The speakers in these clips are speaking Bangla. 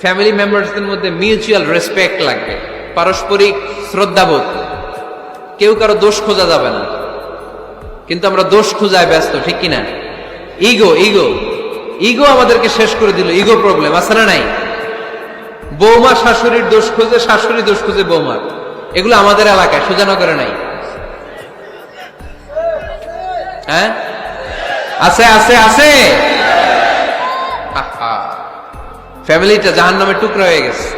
ফ্যামিলি মেম্বারসদের মধ্যে মিউচুয়াল রেসপেক্ট লাগবে। পারস্পরিক শ্রদ্ধাবোধ। কেউ কারও দোষ খোঁজা যাবে না। কিন্তু আমরা দোষ খোঁজায় ব্যস্ত, ঠিক কিনা? ইগো ইগো ইগো আমাদেরকে শেষ করে দিল। ইগো প্রবলেম আছে না নাই? বৌমা শাশুড়ির দোষ খুঁজে, শাশুড়ি দোষ খুঁজে বৌমার এগুলো আমাদের এলাকায় সুজানগরে নাই। হ্যাঁ? আছে আছে আছে! ফ্যামিলিটা জাহান নামে টুকরা হয়ে গেছে।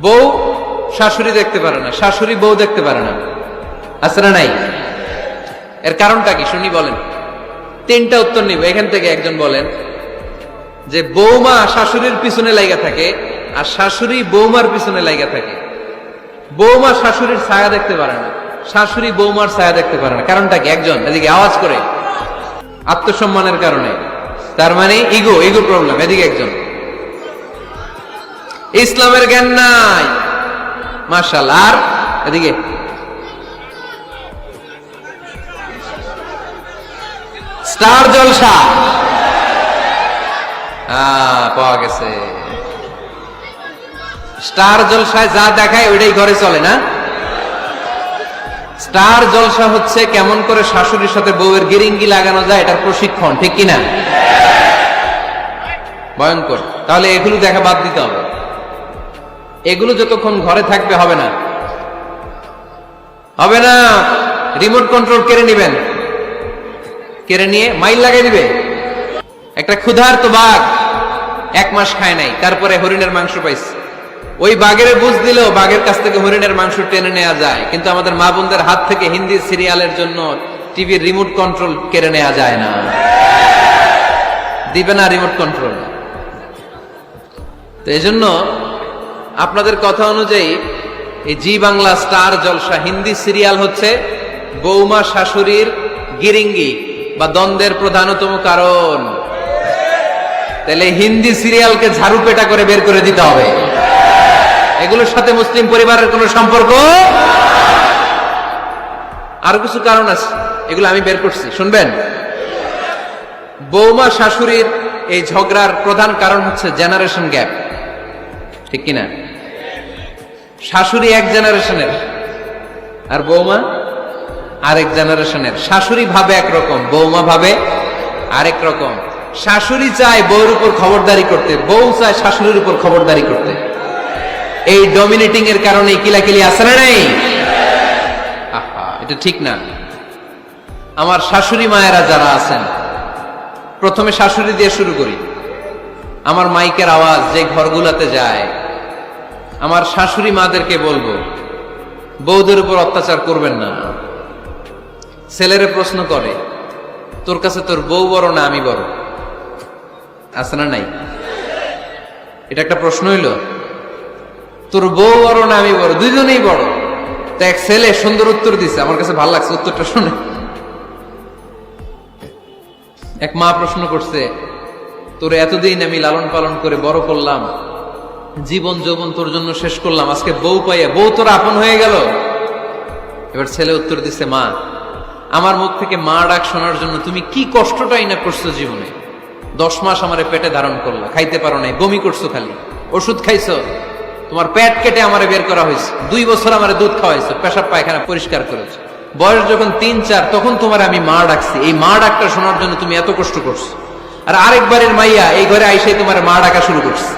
বউ শাশুড়ি দেখতে পারে না, শাশুড়ি বউ দেখতে পারে না। আছে না নাই? এর কারণটা কি? শুনি বলেন। তিনটা উত্তর নিব। এখান থেকে একজন বলেন যে, বৌমা শাশুড়ির পিছনে লাইগা থাকে আর শাশুড়ি বৌমার পিছনে লাইগা থাকে। বৌমা শাশুড়ির ছায়া দেখতে পারে না, শাশুড়ি বৌমার ছায়া দেখতে পারে না। কারণটা কি? একজন, এদিকে আওয়াজ করে। আত্মসম্মানের কারণে। তার মানে ইগো ইগো প্রবলেম এদিকে একজন। ইসলামের জ্ঞান নাই। মার্শাল আর এদিকে। স্টার জলসা। পাওয়া গেছে। স্টার জলসায় যা দেখায় ওইটাই ঘরে চলে না? স্টার জলসা হচ্ছে কেমন করে শাশুড়ির সাথে বউয়ের গিরিঙ্গি লাগানো যায় এটার প্রশিক্ষণ, ঠিক কিনা? ভয়ঙ্কর। তাহলে এগুলো দেখা বাদ দিতে হবে। এগুলো যতক্ষণ ঘরে থাকবে হবে না। হবে না রিমোট কন্ট্রোল কেড়ে নিবেন। কেড়ে নিয়ে মাইল লাগাই দিবে। একটা ক্ষুধার্ত বাঘ এক মাস খায় নাই, তারপরে হরিণের মাংস পাইছে। ওই বাঘের বুঝ দিল, বাঘের কাছ থেকে হরিণের মাংস টেনে নেওয়া যায়। কিন্তু আমাদের মা বোনদের হাত থেকে হিন্দি সিরিয়ালের জন্য টিভির রিমোট কন্ট্রোল কেড়ে নেওয়া যায় না। দিবে না রিমোট কন্ট্রোল তো এই জন্য আপনাদের কথা অনুযায়ী, এই Zee Bangla star Jalsha Hindi serial হচ্ছে বৌমা শাশুড়ির গিরিঙ্গি বা দ্বন্দ্বের প্রধানতম কারণ। তাহলে হিন্দি সিরিয়ালকে ঝাড়ু পেটা করে বের করে দিতে হবে। এগুলোর সাথে মুসলিম পরিবারের কোনো সম্পর্ক? আরও কিছু কারণ আছে, এগুলো আমি বের করছি, শুনবেন? বৌমা শাশুড়ির এই ঝগড়ার প্রধান কারণ হচ্ছে জেনারেশন গ্যাপ ঠিক কিনা? শাশুড়ি এক জেনারেশনের। আর বৌমা আরেক জেনারেশনের। শাশুড়ি ভাবে একরকম, বৌমা ভাবে আরেক রকম। শাশুড়ি চায় বউর উপর খবরদারি করতে, বউ চায় শাশুড়ির উপর খবরদারি করতে। এই ডমিনেটিং এর কারণে কিলাকিলি আসে না নাই? এটা ঠিক না। আমার শাশুড়ি মায়েরা যারা আছেন, প্রথমে শাশুড়ি দিয়ে শুরু করি। আমার মাইকের আওয়াজ যে ঘরগুলাতে যায় আমার শাশুড়ি মাদেরকে বলব বৌদের উপর অত্যাচার করবেন না। ছেলেরে প্রশ্ন করে, তোর কাছে তোর বউ বড় না আমি বড়? আছে না নাই? এটা একটা প্রশ্ন হইল, তোর বউ বড় না আমি বড়? দুইজনেই বড়। তো এক ছেলে সুন্দর উত্তর দিছে, আমার কাছে ভালো লাগছে উত্তরটা শুনে। এক মা প্রশ্ন করছে, তোর এতদিন আমি লালন পালন করে বড় করলাম জীবন যৌবন তোর জন্য শেষ করলাম। আজকে বউ পাইয়া, বউ তোর আপন হয়ে গেল। এবার ছেলে উত্তর দিছে, মা, আমার মুখ থেকে মা ডাক শোনার জন্য তুমি কি কষ্টটাই না করছ জীবনে? দশ মাস আমার পেটে ধারণ করলা, খাইতে পারো নাই, বমি করছ খালি, ওষুধ খাইছো, তোমার পেট কেটে আমার বের করা হয়েছে, দুই বছর আমার দুধ খাওয়াইছো, পেশাব পায়খানা পরিষ্কার করেছ। বয়স যখন তিন, চার, তখন তোমার আমি মা ডাকছি। এই মা ডাকটা শোনার জন্য তুমি এত কষ্ট করছ। আর আরেকবারের মাইয়া এই ঘরে আইসে তোমার মা ডাকা শুরু করছে।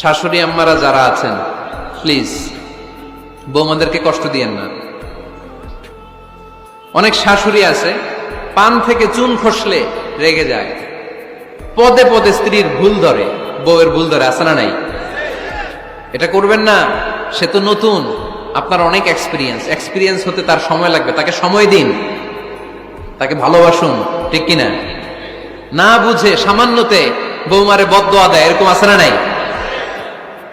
শাশুড়ি আম্মারা যারা আছেন প্লিজ বৌমাদেরকে কষ্ট দিয়েন না। অনেক শাশুড়ি আছে, পান থেকে চুন খসলে রেগে যায়। পদে পদে স্ত্রীর ভুল ধরে, বউয়ের ভুল ধরে আসে না নাই? এটা করবেন না, সে তো নতুন, আপনার অনেক এক্সপিরিয়েন্স এক্সপিরিয়েন্স হতে তার সময় লাগবে, তাকে সময় দিন। তাকে ভালোবাসুন, ঠিক কিনা? না বুঝে সামান্যতে বৌমারে বদোয়া দেয়, এরকম আছে না নাই?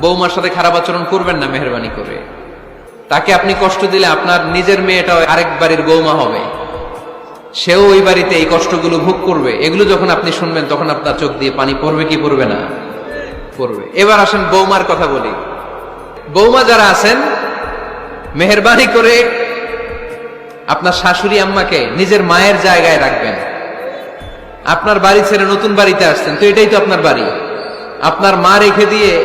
বৌমার সাথে খারাপ আচরণ করবেন না মেহরবানি করে। তাকে আপনি কষ্ট দিলে আপনার নিজের মেয়েটাও আরেক বাড়ির বৌমা হবে। সেও ওই বাড়িতে এই কষ্টগুলো ভোগ করবে। এগুলো যখন আপনি শুনবেন, তখন আপনার চোখ দিয়ে পানি পড়বে কি পড়বে না? পড়বে। এবার আসেন বৌমার কথা বলি। বৌমা যারা আছেন, মেহরবানি করে আপনার শাশুড়ি আম্মাকে নিজের মায়ের জায়গায় রাখবেন। আপনার বাড়ি ছেড়ে নতুন বাড়িতে আসছেন, তো এটাই তো আপনার বাড়ি। আপনার মা রেখে দিয়ে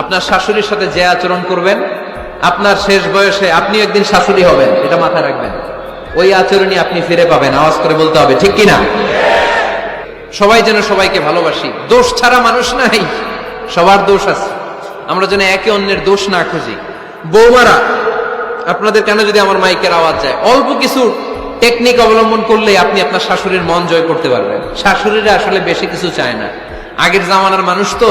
আপনার শাশুড়ির সাথে যে আচরণ করবেন, আপনার শেষ বয়সে আপনি একদিন শাশুড়ি হবেন, এটা মাথায় রাখবেন। ওই আচরণই আপনি ফিরে পাবেন, আওয়াজ করে বলতে হবে, ঠিক কিনা? সবাই যেন সবাইকে ভালোবাসি। দোষ ছাড়া মানুষ নাই, সবার দোষ আছে। আমরা যেন একে অন্যের দোষ না খুঁজি। বৌমারা, আপনাদের কেন যদি আমার মাইকের আওয়াজ যায়, অল্প কিছু টেকনিক অবলম্বন করলেই আপনি আপনার শাশুড়ির মন জয় করতে পারবেন। শাশুড়িরা আসলে বেশি কিছু চায় না। আগের জামানার মানুষ তো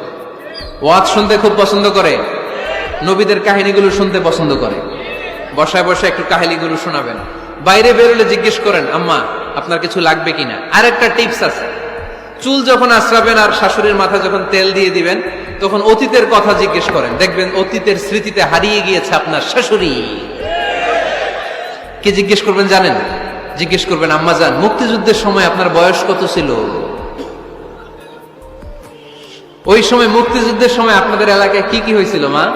ওয়াজ শুনতে খুব পছন্দ করে। নবীদের কাহিনীগুলো শুনতে পছন্দ করে। বসায় বসায় একটু কাহিনীগুলো শোনাবেন। বাইরে বেরোলে জিজ্ঞেস করেন, আম্মা, আপনার কিছু লাগবে কিনা? আর একটা টিপস আছে। চুল যখন আশ্রাবেন আর শাশুড়ির মাথা যখন তেল দিয়ে দিবেন, তখন অতীতের কথা জিজ্ঞেস করেন। দেখবেন অতীতের স্মৃতিতে হারিয়ে গিয়েছে আপনার শাশুড়ি। কে জিজ্ঞেস করবেন জানেন? জিজ্ঞেস করবেন, আম্মা যান মুক্তিযুদ্ধের সময় আপনার বয়স কত ছিল? ওই সময় মুক্তিযুদ্ধের সময় আপনাদের এলাকায় কি কি হয়েছিল, মা?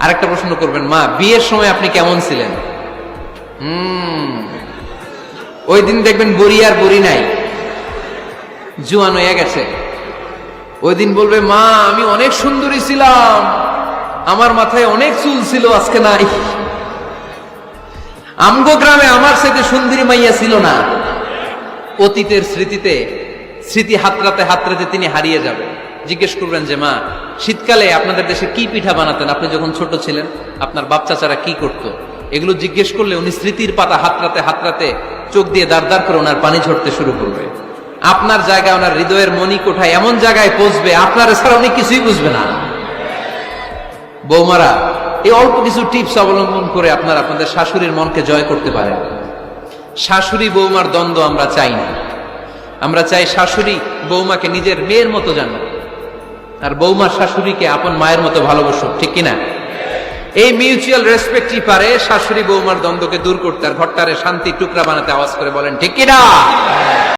আর একটা প্রশ্ন করবেন, মা, বিয়ের সময় আপনি কেমন ছিলেন? হুম। ওই দিন দেখবেন বুড়ি আর বুড়ি নাই। জুয়ান হয়ে গেছে। ওই দিন বলবে, মা, আমি অনেক সুন্দরী ছিলাম। আমার মাথায় অনেক চুল ছিল, আজকে নাই। আমগো গ্রামে আমার সাথে সুন্দরী মাইয়া ছিল না। অতীতের স্মৃতিতে, স্মৃতি হাতরাতে হাতরাতে তিনি হারিয়ে যাবেন। জিজ্ঞেস করবেন যে, মা, শীতকালে আপনাদের দেশে কি পিঠা বানাতেন? আপনি যখন ছোট ছিলেন, আপনার বাপ চাচারা কি করত? এগুলো জিজ্ঞেস করলে উনি স্মৃতির পাতা হাতরাতে হাতরাতে চোখ দিয়ে দাঁড় করে ওনার পানি ঝরতে শুরু করবে। আপনার জায়গায় ওনার হৃদয়ের মনি কোঠায় এমন জায়গায় পৌঁছবে, আপনার ছাড়া উনি কিছুই বুঝবে না। বৌমারা, এই অল্প কিছু টিপস অবলম্বন করে আপনার আপনাদের শাশুড়ির মনকে জয় করতে পারেন। শাশুড়ি বৌমার দ্বন্দ্ব আমরা চাই না। আমরা চাই শাশুড়ি বৌমাকে নিজের মেয়ের মতো জানো আর বৌমার শাশুড়িকে আপন মায়ের মতো ভালোবাসো, ঠিক কিনা? এই মিউচুয়াল রেসপেক্টই পারে শাশুড়ি বৌমার দ্বন্দ্বকে দূর করতে আর ঘরটারে শান্তি টুকরা বানাতে আওয়াজ করে বলেন, ঠিক কিনা?